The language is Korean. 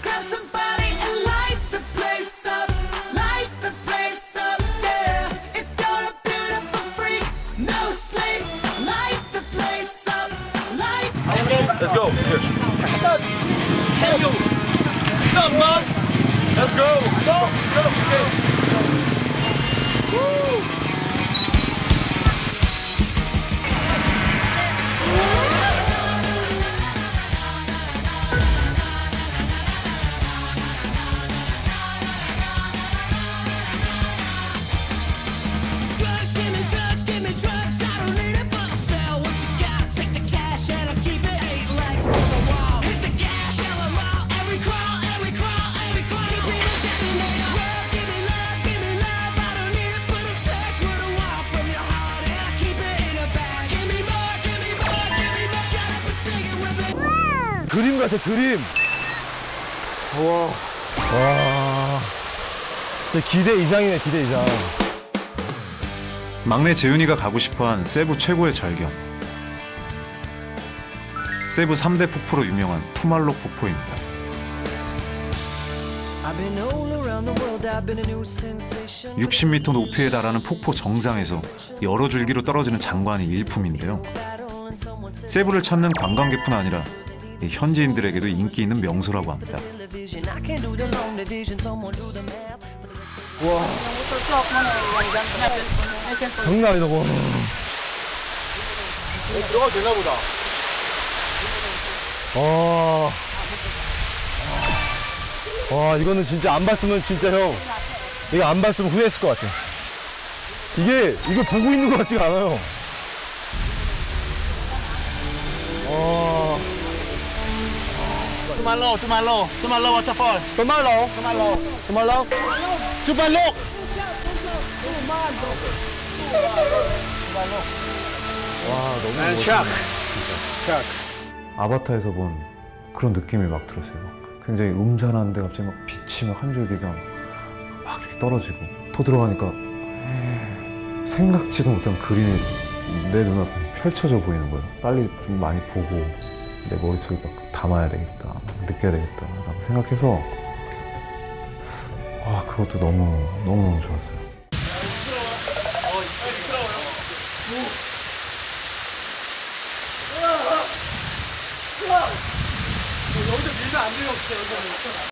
grab somebody and light the place up. Light the place up, yeah. If you're a beautiful freak, no sleep. Light the place up. Light Let's go. Here. Hey you! What's up, man? Let's go. Go! Go! Okay. Drugs, 그림 같아 그림 와. 와. 진짜 기대 이상이네 기대 이상 막내 재윤이가 가고 싶어한 세부 최고의 절경. 세부 3대 폭포로 유명한 투말로 폭포입니다. I've been all around the world. I've been a new sensation. 60m 높이에 달하는 폭포 정상에서 여러 줄기로 떨어지는 장관이 일품인데요. 세부를 찾는 관광객뿐 아니라 이 현지인들에게도 인기 있는 명소라고 합니다. Math. 장난 아니다 와. 들어가도 되나 보다. 와. 와 이거는 진짜 안 봤으면 진짜 형 이거 안 봤으면 후회했을 것 같아 이게 이거 보고 있는 것 같지가 않아요 와 Tumalo, Tumalo, Tumalo waterfall. 도말로 Tumalo. 도말로 Tumalo! 와 너무 멋있네. shark. Shark. 아바타에서 본 그런 느낌이 막 들었어요. 막 굉장히 음산한데 갑자기 막 빛이 막 한 줄기가 막 이렇게 떨어지고 또 들어가니까 생각지도 못한 그림이 내 눈앞에 펼쳐져 보이는 거예요. 빨리 좀 많이 보고 내 머릿속에 막 담아야 되겠다, 느껴야 되겠다라고 생각해서 와 그것도 너무 너무 너무 좋았어요.